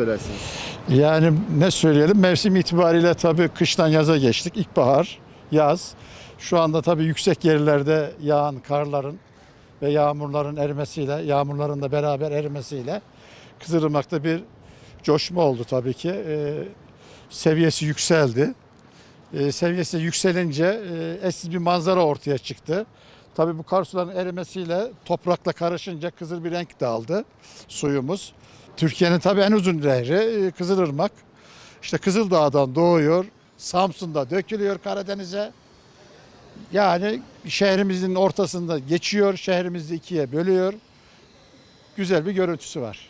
söylersiniz? Yani ne söyleyelim mevsim itibariyle tabii kıştan yaza geçtik. İlkbahar, yaz. Şu anda tabii yüksek yerlerde yağan karların ve yağmurların erimesiyle, yağmurların da beraber erimesiyle Kızılırmak'ta bir coşma oldu tabii ki. Ee, seviyesi yükseldi. Ee, seviyesi yükselince e, eşsiz bir manzara ortaya çıktı. Tabii bu kar suların erimesiyle toprakla karışınca kızıl bir renk de aldı suyumuz. Türkiye'nin tabii en uzun nehri e, Kızılırmak. İşte Kızıldağ'dan doğuyor, Samsun'da dökülüyor Karadeniz'e. Yani şehrimizin ortasında geçiyor, şehrimizi ikiye bölüyor. Güzel bir görüntüsü var.